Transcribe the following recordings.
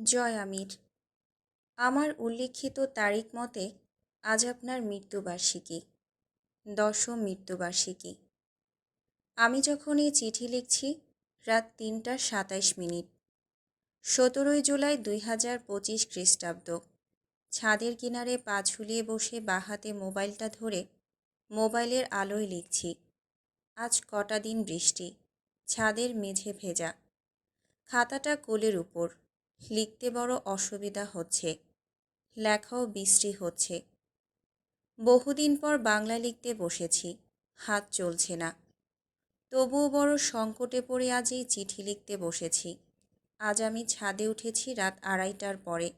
জয় আমির। আমার উল্লিখিত তারিখ মতে আজ আপনার মৃত্যুবার্ষিকী, দশম মৃত্যুবার্ষিকী। আমি যখন এই চিঠি লিখছি রাত তিনটা সাতাইশ মিনিট, সতেরোই জুলাই দুই হাজার পঁচিশ খ্রিস্টাব্দ। ছাদের কিনারে পা ঝুলিয়ে বসে বাহাতে মোবাইলটা ধরে মোবাইলের আলোয় লিখছি, আজ কটা দিন বৃষ্টি, ছাদের মেঝে ভেজা, খাতাটা কোলের উপর। লিখতে বড় অসুবিধা হচ্ছে। লেখাও বৃষ্টি হচ্ছে। বহুদিন পর বাংলা লিখতে বসেছি, হাত চলছে না। তবুও বড় সংকটে পড়ে আজ এই চিঠি লিখতে বসেছি। আজ আমি ছাদে উঠেছি রাত আড়াইটার পরে।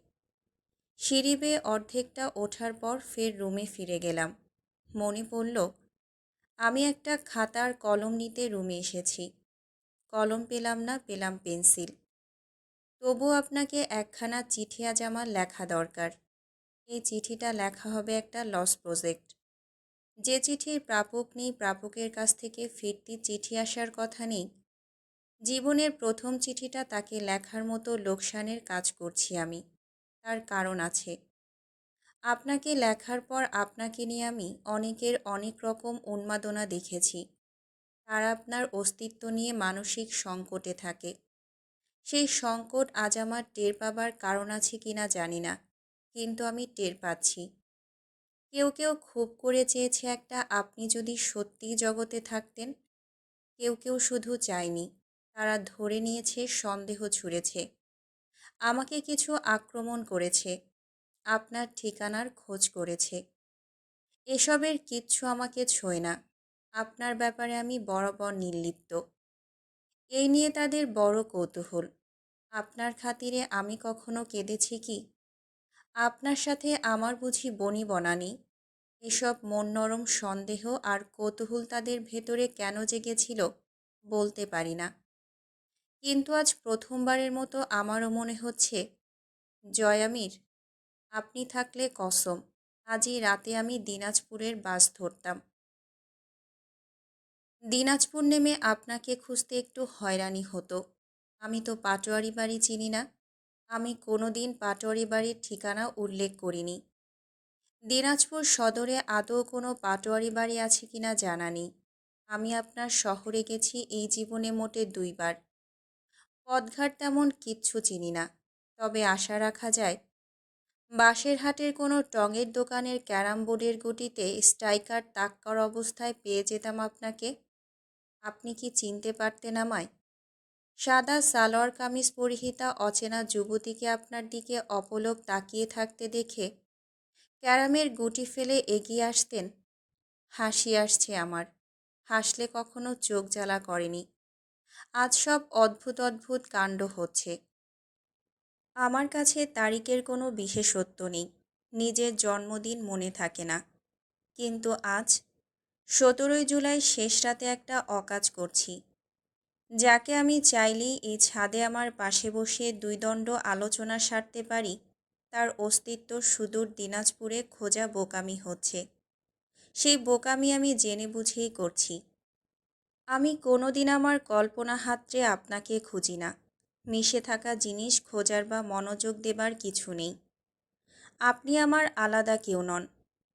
সিঁড়ি বেয়ে অর্ধেকটা ওঠার পর ফের রুমে ফিরে গেলাম। মনে পড়ল, আমি একটা খাতার কলম নিতে রুমে এসেছি। কলম পেলাম না, পেলাম পেন্সিল। তবু আপনাকে একখানা চিঠি আজ আমার লেখা দরকার। এই চিঠিটা লেখা হবে একটা লস প্রজেক্ট যে চিঠির প্রাপক নেই, প্রাপকের কাছ থেকে ফিরতি চিঠি আসার কথা নেই। জীবনের প্রথম চিঠিটা তাকে লেখার মতো লোকসানের কাজ করছি আমি। তার কারণ আছে। আপনাকে লেখার পর আপনাকে নিয়ে আমি অনেকের অনেক রকম উন্মাদনা দেখেছি। তারা আপনার অস্তিত্ব নিয়ে মানসিক সংকটে থাকে। সেই সংকট আজ আমার টের পাবার কারণ আছে কি না জানি না, কিন্তু আমি টের পাচ্ছি। কেউ কেউ খুব করে চেয়েছে একটা আপনি যদি সত্যিই জগতে থাকতেন, কেউ কেউ শুধু চায়নি, তারা ধরে নিয়েছে সন্দেহ ছুঁড়েছে। আমাকে কিছু আক্রমণ করেছে, আপনার ঠিকানার খোঁজ করেছে। এসবের কিচ্ছু আমাকে ছোঁয় না, আপনার ব্যাপারে আমি বরাবর নির্লিপ্ত। এই নিয়ে তাদের বড় কৌতূহল। আপনার খাতিরে আমি কখনো কেঁদেছি কি? আপনার সাথে আমার বুঝি বনি বনানি? এসব মন নরম সন্দেহ আর কৌতূহল তাদের ভেতরে কেন জেগেছিল বলতে পারি না। কিন্তু আজ প্রথমবারের মতো আমারও মনে হচ্ছে জয়ামির আপনি থাকলে কসম, আজই রাতে আমি দিনাজপুরের বাস ধরতাম। দিনাজপুর নেমে আপনাকে খুঁজতে একটু হয়রানি হতো। আমি তো পাটোয়ারি বাড়ি চিনি না। আমি কোনো দিন পাটোয়ারি বাড়ির ঠিকানা উল্লেখ করিনি। দিনাজপুর সদরে আদৌ কোনো পাটোয়ারি বাড়ি আছে কিনা জানা নেই। আমি আপনার শহরে গেছি এই জীবনে মোটে দুইবার। পদঘাট তেমন কিচ্ছু চিনি না, তবে আশা রাখা যায় বাঁশের হাটের কোনো টঙের দোকানের ক্যারাম বোর্ডের গুটিতে স্ট্রাইকার তাক্কার অবস্থায় পেয়ে যেতাম আপনাকে। আপনি কি চিনতে পারতেন আমায়? সাদা সালোয়ার কামিজ পরিহিতা অচেনা যুবতীকে আপনার দিকে অপলক তাকিয়ে থাকতে দেখে ক্যারামের গুটি ফেলে এগিয়ে আসতেন। হাসি আসছে আমার। হাসলে কখনো চোখ জ্বালা করেনি। আজ সব অদ্ভুত অদ্ভুত কাণ্ড হচ্ছে। আমার কাছে তারিখের কোনো বিশেষত্ব নেই। নিজের জন্মদিন মনে থাকে না। কিন্তু আজ সতেরোই জুলাই শেষ রাতে একটা অকাজ করছি। যাকে আমি চাইলেই এই ছাদে আমার পাশে বসে দুই দণ্ড আলোচনা সারতে পারি, তার অস্তিত্ব সুদূর দিনাজপুরে খোঁজা বোকামি হচ্ছে। সেই বোকামি আমি জেনে বুঝেই করছি। আমি কোনো দিন আমার কল্পনা হাতড়ে আপনাকে খুঁজি না। মিশে থাকা জিনিস খোঁজার বা মনোযোগ দেবার কিছু নেই। আপনি আমার আলাদা কেউ নন।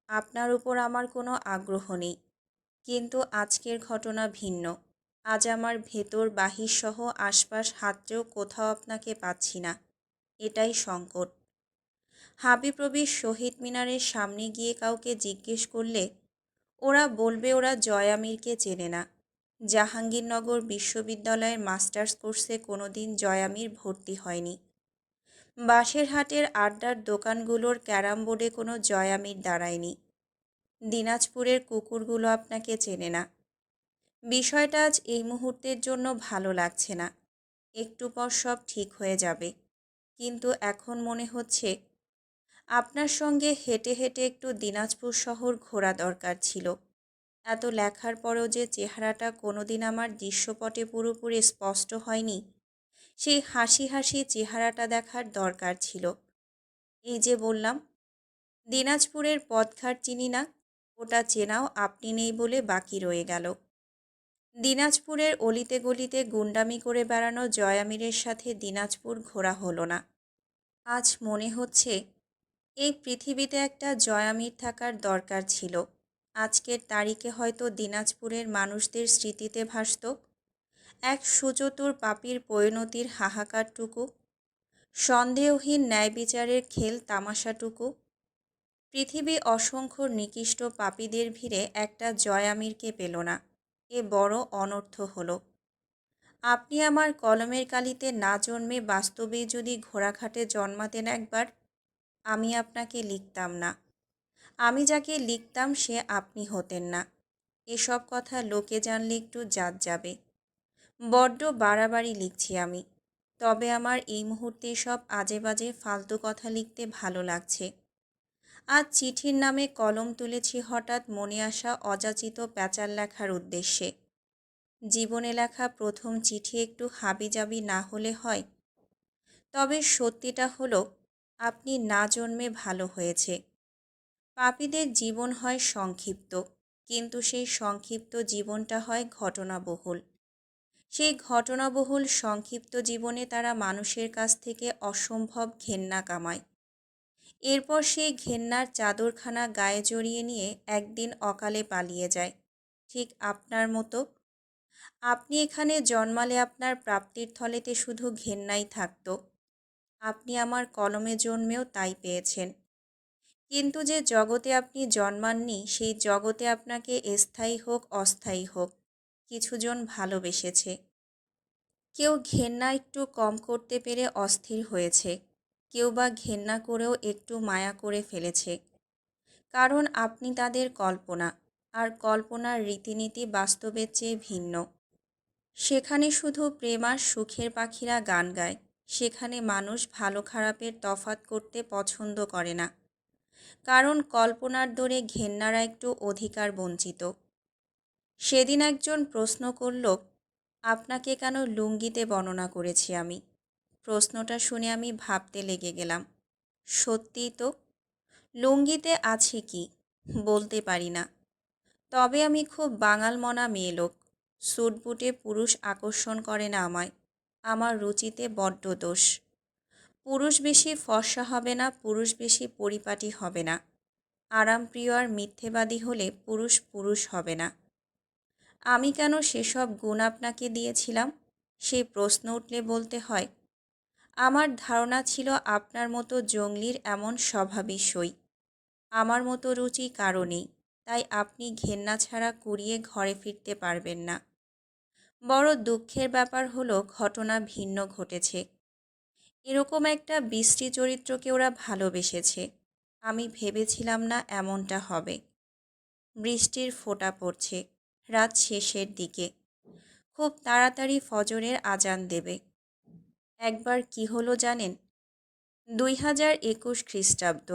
আপনার উপর আমার কোনো আগ্রহ নেই। কিন্তু আজকের ঘটনা ভিন্ন। আজ আমার ভেতর বাহির সহ আশপাশ হাতড়েও কোথাও আপনাকে পাচ্ছি না। এটাই সংকট। হাবিপ্রবির শহীদ মিনারের সামনে গিয়ে কাউকে জিজ্ঞেস করলে, ওরা বলবে ওরা জয়ামিরকে চেনে না। জাহাঙ্গীরনগর বিশ্ববিদ্যালয়ের মাস্টার্স কোর্সে কোনোদিন জয়ামির ভর্তি হয়নি। বাঁশেরহাটের আড্ডার দোকানগুলোর ক্যারাম বোর্ডে কোনো জয়ামির দাঁড়ায়নি। দিনাজপুরের কুকুরগুলো আপনাকে চেনে না। বিষয়টা আজ এই মুহূর্তের জন্য ভালো লাগছে না। একটু পর সব ঠিক হয়ে যাবে। কিন্তু এখন মনে হচ্ছে, আপনার সঙ্গে হেঁটে হেঁটে একটু দিনাজপুর শহর ঘোরা দরকার ছিল। এত লেখার পরও যে চেহারাটা কোনোদিন আমার দৃশ্যপটে পুরোপুরি স্পষ্ট হয়নি, সেই হাসি হাসি চেহারাটা দেখার দরকার ছিল। এই যে বললাম, দিনাজপুরের পথঘাট চিনি না ওটা চেনাও, আপনি নেই বলে বাকি রয়ে গেল। দিনাজপুরের অলিতে গলিতে গুন্ডামি করে বেড়ানো জয়ামিরের সাথে দিনাজপুর ঘোরা হলো না। আজ মনে হচ্ছে, এই পৃথিবীতে একটা জয়ামির থাকার দরকার ছিল। আজকের তারিখে হয়তো দিনাজপুরের মানুষদের স্মৃতিতে ভাসত। এক সুচতুর পাপির পরিণতির হাহাকারটুকু, সন্দেহহীন ন্যায় বিচারের খেল তামাশাটুকু পৃথিবী অসংখ্য নিকৃষ্ট পাপীদের ভিড়ে একটা জয়ামিরকে পেল না, এ বড় অনর্থ হলো। আপনি আমার কলমের কালিতে না জন্মে বাস্তবে যদি ঘোড়াঘাটে জন্মাতেন একবার, আমি আপনাকে লিখতাম না। আমি যাকে লিখতাম সে আপনি হতেন না। এসব কথা লোকে জানলে একটু জাত যাবে। বড্ড বাড়াবাড়ি লিখছি আমি। তবে আমার এই মুহূর্তে সব আজে বাজে ফালতু কথা লিখতে ভালো লাগছে। আজ চিঠির নামে কলম তুলেছি হঠাৎ মনে আসা অযাচিত প্যাচার লেখার উদ্দেশ্যে। জীবনে লেখা প্রথম চিঠি একটু হাবিজাবি না হলে হয়। তবে সত্যিটা হলো, আপনি না জন্মে ভালো হয়েছে। পাপীদের জীবন হয় সংক্ষিপ্ত, কিন্তু সেই সংক্ষিপ্ত জীবনটা হয় ঘটনাবহুল। সেই ঘটনাবহুল সংক্ষিপ্ত জীবনে তারা মানুষের কাছ থেকে অসম্ভব ঘেন্না কামায়। এরপর সেই ঘেন্নার চাদরখানা গায়ে জড়িয়ে নিয়ে একদিন অকালে পালিয়ে যায়। ঠিক আপনার মতো। আপনি এখানে জন্মালে আপনার প্রাপ্তির থলেতে শুধু ঘেন্নাই থাকতো। আপনি আমার কলমে জন্মেও তাই পেয়েছেন। কিন্তু যে জগতে আপনি জন্মাননি, সেই জগতে আপনাকে স্থায়ী হোক, অস্থায়ী হোক, কিছুজন ভালোবেসেছে। কেউ ঘেন্না একটু কম করতে পেরে অস্থির হয়েছে। কেউ বা ঘেন্না করেও একটু মায়া করে ফেলেছে। কারণ আপনি তাদের কল্পনা, আর কল্পনার রীতিনীতি বাস্তবের চেয়ে ভিন্ন। সেখানে শুধু প্রেম আর সুখের পাখিরা গান গায়, সেখানে মানুষ ভালো খারাপের তফাত করতে পছন্দ করে না। কারণ কল্পনার দরে ঘেন্নারা একটু অধিকার বঞ্চিত। সেদিন একজন প্রশ্ন করল, আপনাকে কেন লুঙ্গিতে বর্ণনা করেছি আমি? প্রশ্নটা শুনে আমি ভাবতে লেগে গেলাম, সত্যিই তো? লুঙ্গিতে আছে কি? বলতে পারি না। তবে আমি খুব বাঙাল মনা মেয়ে লোক। স্যুট বুটে পুরুষ আকর্ষণ করে না আমায়। আমার রুচিতে বড্ড দোষ। পুরুষ বেশি ফর্সা হবে না, পুরুষ বেশি পরিপাটি হবে না। আরামপ্রিয় আর মিথ্যেবাদী হলে পুরুষ পুরুষ হবে না। আমি কেন সেসব গুণ আপনাকে দিয়েছিলাম? সেই প্রশ্ন উঠলে বলতে হয় আমার ধারণা ছিল আপনার মতো জঙ্গলির এমন স্বভাবই সই। আমার মতো রুচি কারও নেই, তাই আপনি ঘেন্না ছাড়া কুড়িয়ে ঘরে ফিরতে পারবেন না। বড় দুঃখের ব্যাপার হলো ঘটনা ভিন্ন ঘটেছে। এরকম একটা বৃষ্টি চরিত্রকে ওরা ভালোবেসেছে। আমি ভেবেছিলাম না এমনটা হবে। বৃষ্টির ফোঁটা পড়ছে, রাত শেষের দিকে। খুব তাড়াতাড়ি ফজরের আজান দেবে। একবার কি হলো জানেন? দুই হাজার একুশ খ্রিস্টাব্দ।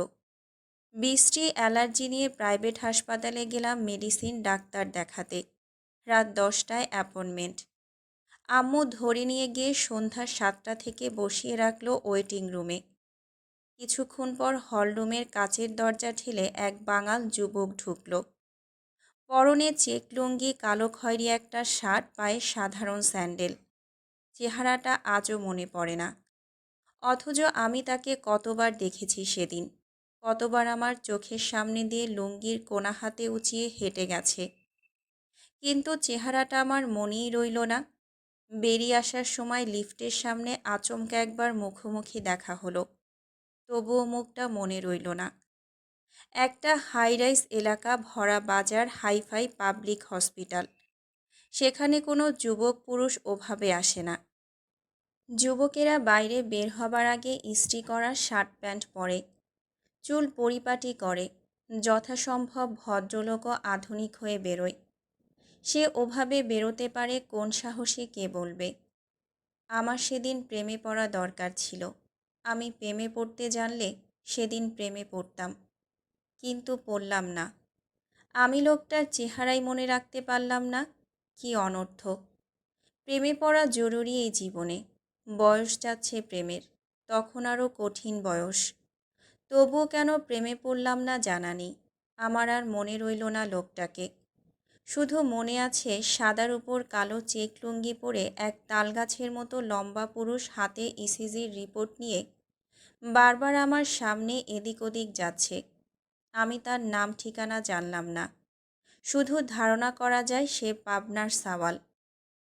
বৃষ্টি অ্যালার্জি নিয়ে প্রাইভেট হাসপাতালে গেলাম মেডিসিন ডাক্তার দেখাতে। রাত দশটায় অ্যাপয়েন্টমেন্ট। আম্মু ধরে নিয়ে গিয়ে সন্ধ্যা সাতটা থেকে বসিয়ে রাখল ওয়েটিং রুমে। কিছুক্ষণ পর হলরুমের কাচের দরজা ঠেলে এক বাঙাল যুবক ঢুকল। পরনে চেক লুঙ্গি, কালো খয়েরি একটা শার্ট, পায়ে সাধারণ স্যান্ডেল। চেহারাটা আজও মনে পড়ে না। অথচ আমি তাকে কতবার দেখেছি সেদিন। কতবার আমার চোখের সামনে দিয়ে লুঙ্গির কোনা হাতে উঁচিয়ে হেঁটে গেছে। কিন্তু চেহারাটা আমার মনেই রইল না। বেরিয়ে আসার সময় লিফটের সামনে আচমকা একবার মুখোমুখি দেখা হলো। তবুও মুখটা মনে রইল না। একটা হাইরাইস এলাকা ভরা বাজার হাইফাই পাবলিক হসপিটাল। সেখানে কোনো যুবক পুরুষ ওভাবে আসে না। যুবকেরা বাইরে বের হবার আগে ইস্ত্রি করা শার্ট প্যান্ট পরে, চুল পরিপাটি করে, যথাসম্ভব ভদ্রলোক ও আধুনিক হয়ে বেরোয়। সে ওভাবে বেরোতে পারে কোন সাহসে কে বলবে? আমার সেদিন প্রেমে পড়া দরকার ছিল। আমি প্রেমে পড়তে জানলে সেদিন প্রেমে পড়তাম। কিন্তু পড়লাম না। আমি লোকটার চেহারাই মনে রাখতে পারলাম না। কি অনর্থক প্রেমে পড়া জরুরি এই জীবনে। বয়স যাচ্ছে প্রেমের, তখন আরও কঠিন বয়স। তবুও কেন প্রেমে পড়লাম না জানা নেই, আমার আর মনে রইল না লোকটাকে। শুধু মনে আছে সাদার উপর কালো চেক লুঙ্গি পরে এক তালগাছের মতো লম্বা পুরুষ হাতে ইসিজির রিপোর্ট নিয়ে বারবার আমার সামনে এদিক ওদিক যাচ্ছে। আমি তার নাম ঠিকানা জানলাম না। শুধু ধারণা করা যায় সে পাবনার সাওয়াল।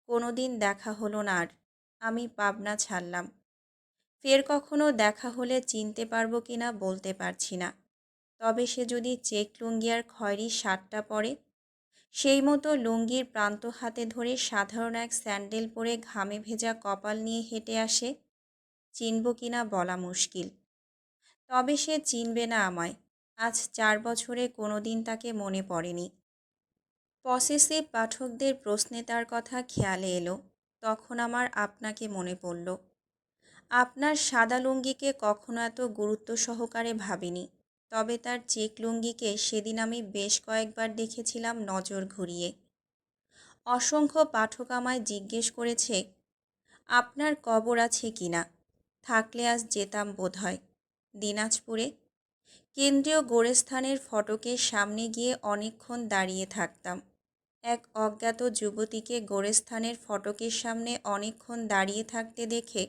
কোনোদিন দেখা হলো না আর আমি পাবনা ছাড়লাম। ফের কখনো দেখা হলে চিনতে পারব কি না বলতে পারছি না। তবে সে যদি চেক লুঙ্গিয়ার খয়েরি শার্টটা পরে, সেই মতো লুঙ্গির প্রান্ত হাতে ধরে সাধারণ এক স্যান্ডেল পরে ঘামে ভেজা কপাল নিয়ে হেঁটে আসে, চিনব কি না বলা মুশকিল। তবে সে চিনবে না আমায়। আজ চার বছরে কোনো দিন তাকে মনে পড়েনি। পসেসিভ পাঠকদের প্রশ্নে তার কথা খেয়ালে এলো, তখন আমার আপনাকে মনে পড়ল। আপনার সাদা লুঙ্গিকে কখনো এত গুরুত্ব সহকারে ভাবিনি, তবে তার চেক লুঙ্গিকে সেদিন আমি বেশ কয়েকবার দেখেছিলাম নজর ঘুরিয়ে। অসংখ্য পাঠক আমায় জিজ্ঞেস করেছে, আপনার কবর আছে কিনা? থাকলে আজ যেতাম বোধ হয় দিনাজপুরে কেন্দ্রীয় গোরস্থানের ফটকের সামনে গিয়ে অনেকক্ষণ দাঁড়িয়ে থাকতাম। এক অজ্ঞাত যুবতীকে গোরস্থানের ফটকের সামনে অনেকক্ষণ দাঁড়িয়ে থাকতে দেখে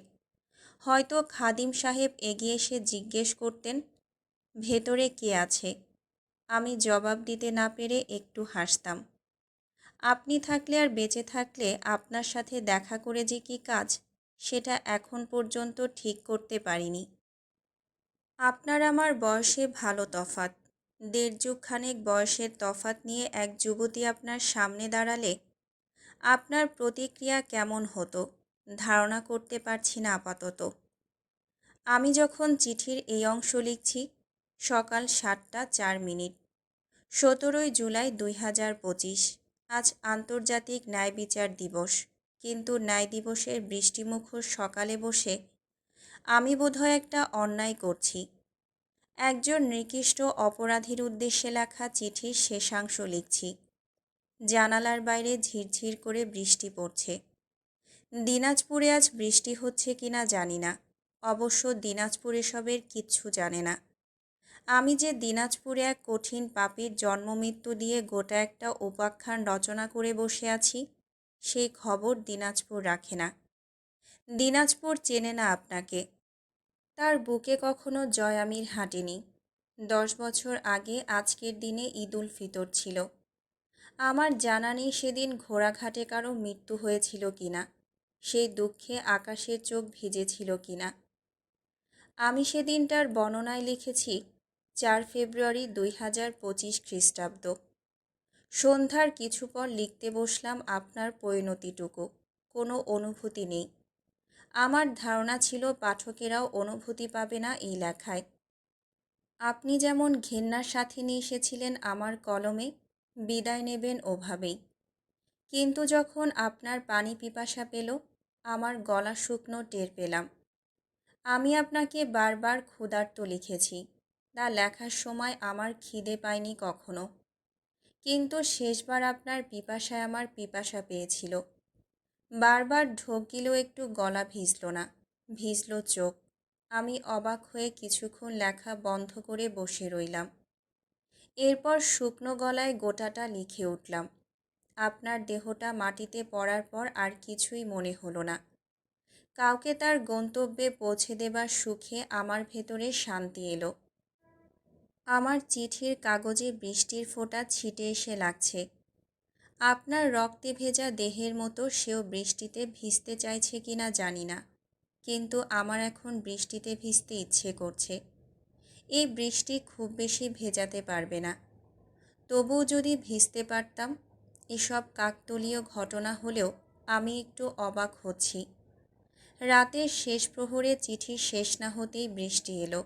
হয়তো খাদিম সাহেব এগিয়ে এসে জিজ্ঞেস করতেন, ভেতরে কে আছে? আমি জবাব দিতে না পেরে একটু হাসতাম। আপনি থাকলে আর বেঁচে থাকলে আপনার সাথে দেখা করে যে কী কাজ, সেটা এখন পর্যন্ত ঠিক করতে পারিনি। আপনার আমার বয়সে ভালো তফাত দেড় যুগ খানেক বয়সের তফাত নিয়ে এক যুবতী আপনার সামনে দাঁড়ালে আপনার প্রতিক্রিয়া কেমন হতো? ধারণা করতে পারছি না আপাতত। আমি যখন চিঠির এই অংশ লিখছি, সকাল সাতটা চার মিনিট। সতেরোই জুলাই দুই হাজার পঁচিশ। আজ আন্তর্জাতিক ন্যায় বিচার দিবস। কিন্তু ন্যায় দিবসের বৃষ্টিমুখর সকালে বসে আমি বোধহয় একটা অন্যায় করছি। একজন নিকৃষ্ট অপরাধীর উদ্দেশ্যে লেখা চিঠির শেষাংশ লিখছি। জানালার বাইরে ঝিরঝির করে বৃষ্টি পড়ছে। দিনাজপুরে আজ বৃষ্টি হচ্ছে কিনা জানি না। অবশ্য দিনাজপুর এসবের কিচ্ছু জানে না। আমি যে দিনাজপুরে এক কঠিন পাপীর জন্মমৃত্যু দিয়ে গোটা একটা উপাখ্যান রচনা করে বসে আছি, সেই খবর দিনাজপুর রাখে না। দিনাজপুর চেনে না আপনাকে। তার বুকে কখনো জয়ামির হাঁটেনি। দশ বছর আগে আজকের দিনে ঈদুল ফিতর ছিল। আমার জানা নেই সেদিন ঘোড়াঘাটে কারও মৃত্যু হয়েছিল কিনা, সেই দুঃখে আকাশের চোখ ভিজেছিল কিনা। আমি সেদিনটার বর্ণনায় লিখেছি, চার ফেব্রুয়ারি দুই হাজার পঁচিশ খ্রিস্টাব্দ। সন্ধ্যার কিছু পর লিখতে বসলাম আপনার পরিণতিটুকু, কোনো অনুভূতি নেই। আমার ধারণা ছিল পাঠকেরাও অনুভূতি পাবে না এই লেখায়। আপনি যেমন ঘেন্নার সাথে নিয়ে এসেছিলেন আমার কলমে, বিদায় নেবেন ওভাবেই। কিন্তু যখন আপনার পানি পিপাসা পেল, আমার গলা শুকনো টের পেলাম। আমি আপনাকে বারবার ক্ষুধার্ত লিখেছি, তা লেখার সময় আমার খিদে পায়নি কখনো। কিন্তু শেষবার আপনার পিপাসায় আমার পিপাসা পেয়েছিল। বারবার ঢোক গেলেও একটু গলা ভিজল না, ভিজল চোখ। আমি অবাক হয়ে কিছুক্ষণ লেখা বন্ধ করে বসে রইলাম। এরপর শুকনো গলায় গোটাটা লিখে উঠলাম। আপনার দেহটা মাটিতে পড়ার পর আর কিছুই মনে হলো না। কাউকে তার গন্তব্যে পৌঁছে দেবার সুখে আমার ভেতরে শান্তি এলো। আমার চিঠির কাগজে বৃষ্টির ফোঁটা ছিটে এসে লাগছে। আপনার রক্তে ভেজা দেহের মতো সেও বৃষ্টিতে ভিজতে চাইছে কি না জানি না, কিন্তু আমার এখন বৃষ্টিতে ভিজতে ইচ্ছে করছে। এই বৃষ্টি খুব বেশি ভেজাতে পারবে না। তবুও যদি ভিজতে পারতাম, এসব কাকতলীয় ঘটনা হলেও আমি একটু অবাক হচ্ছি। রাতের শেষ প্রহরে চিঠি শেষ না হতেই বৃষ্টি এলো।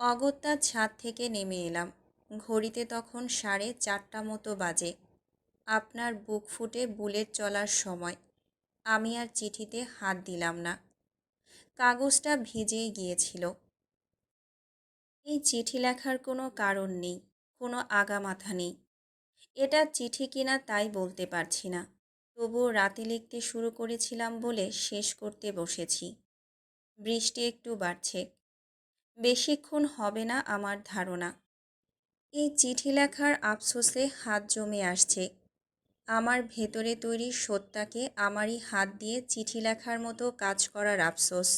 অগত্যা ছাদ থেকে নেমে এলাম। ঘড়িতে তখন সাড়ে চারটা মতো বাজে। আপনার বুক ফুটে বুলেট চলার সময়। আমি আর চিঠিতে হাত দিলাম না। কাগজটা ভিজেই গিয়েছিল। এই চিঠি লেখার কোনো কারণ নেই, কোনো আগামাথা নেই। এটা চিঠি কিনা তাই বলতে পারছি না। তবুও রাতে লিখতে শুরু করেছিলাম বলে শেষ করতে বসেছি। বৃষ্টি একটু বাড়ছে। বেশিক্ষণ হবে না আমার ধারণা। এই চিঠি লেখার আফসোসে হাত জমে আসছে। আমার ভেতরে তৈরি সত্যাকে আমারই হাত দিয়ে চিঠি লেখার মতো কাজ করার আফসোস।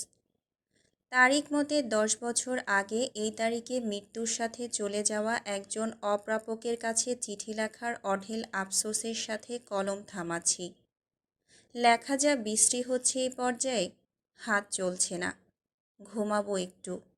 তারিখ মতে দশ বছর আগে এই তারিখে মৃত্যুর সাথে চলে যাওয়া একজন অপ্রাপকের কাছে চিঠি লেখার অঢেল আফসোসের সাথে কলম থামাচ্ছি। লেখা যা বৃষ্টি হচ্ছে এই পর্যায়ে, হাত চলছে না। ঘুমাবো একটু।